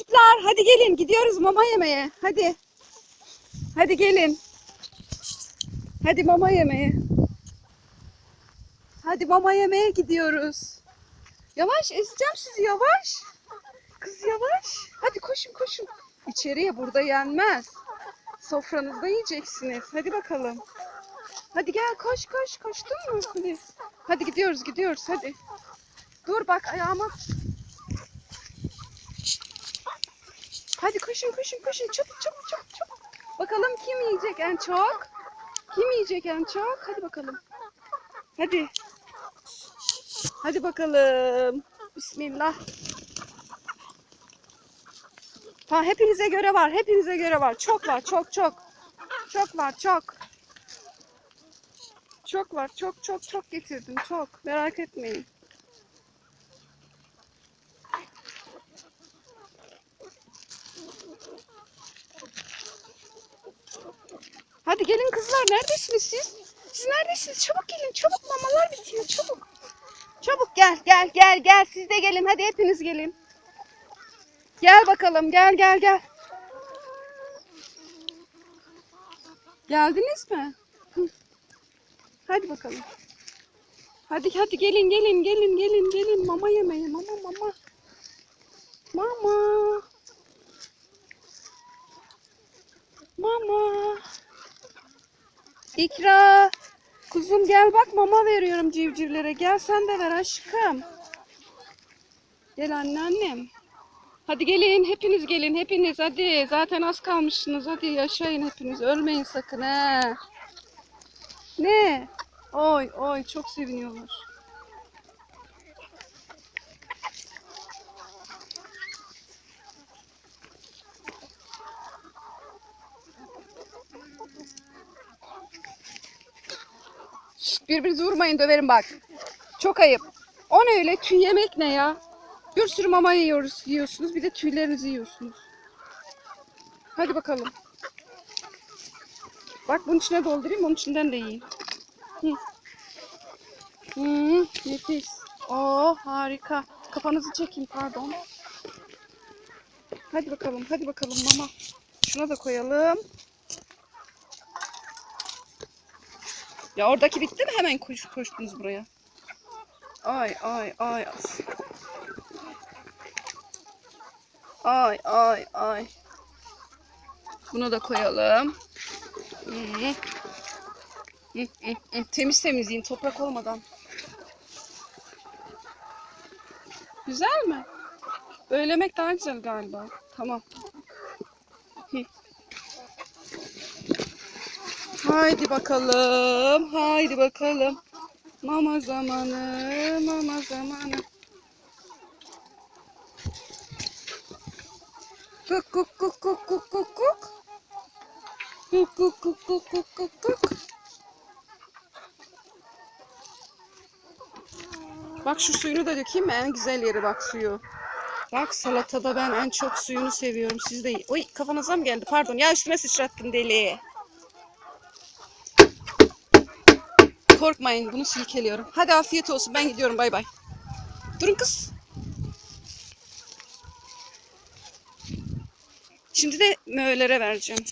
Çocuklar hadi gelin gidiyoruz mama yemeye. Hadi. Hadi gelin. Hadi mama yemeye. Hadi mama yemeye gidiyoruz. Yavaş ezeceğim sizi yavaş. Kız yavaş. Hadi koşun koşun. İçeriye burada yenmez. Sofranızda yiyeceksiniz. Hadi bakalım. Hadi gel koş koş. Koştun mu? Hadi. Hadi gidiyoruz gidiyoruz hadi. Dur bak ayağıma. Hadi koşun koşun koşun. Çabuk çabuk çabuk çabuk. Bakalım kim yiyecek en çok? Kim yiyecek en çok? Hadi bakalım. Hadi. Hadi bakalım. Bismillah. Ha hepinize göre var. Hepinize göre var. Çok var. Çok çok. Çok var. Çok. Çok var. Çok çok çok getirdim. Çok. Merak etmeyin. Hadi gelin kızlar. Neredesiniz siz? Siz neredesiniz? Çabuk gelin. Çabuk mamalar bitiyor. Çabuk. Çabuk gel gel gel gel. Siz de gelin. Hadi hepiniz gelin. Gel bakalım. Gel gel gel. Geldiniz mi? Hadi bakalım. Hadi hadi gelin gelin gelin gelin gelin mama yemeye mama mama. Mama. Mama. İkra. Kuzum gel bak mama veriyorum civcivlere. Gel sen de ver aşkım. Gel anneannem. Hadi gelin hepiniz gelin hepiniz hadi. Zaten az kalmışsınız hadi yaşayın hepiniz. Ölmeyin sakın he. Ne? Oy oy çok seviniyorlar. Birbirinizi vurmayın döverim bak. Çok ayıp. O ne öyle tüy yemek ne ya? Bir sürü mama yiyoruz, yiyorsunuz bir de tüylerinizi yiyorsunuz. Hadi bakalım. Bak bunun içine doldurayım onun içinden de yiyin. Hı. Hı, nefis. Oo harika. Kafanızı çekin pardon. Hadi bakalım hadi bakalım mama. Şuna da koyalım. Ya oradaki bitti mi? Hemen koş, koştunuz buraya. Ay ay ay. Ay ay ay. Bunu da koyalım. Hı. Temiz temiz yiyin toprak olmadan. Güzel mi? Böylemek daha güzel galiba. Tamam. Haydi bakalım. Haydi bakalım. Mama zamanı, mama zamanı. Kuk kuk kuk kuk kuk kuk kuk. Kuk kuk kuk kuk kuk kuk kuk. Bak şu suyunu da dökeyim mi? En güzel yeri bak suyu. Bak salatada ben en çok suyunu seviyorum. Siz de... Oy kafanıza mı geldi? Pardon. Ya üstüme sıçrattın deli. Korkmayın bunu silkeliyorum. Hadi afiyet olsun ben gidiyorum bay bay. Durun kız. Şimdi de möğlere vereceğim.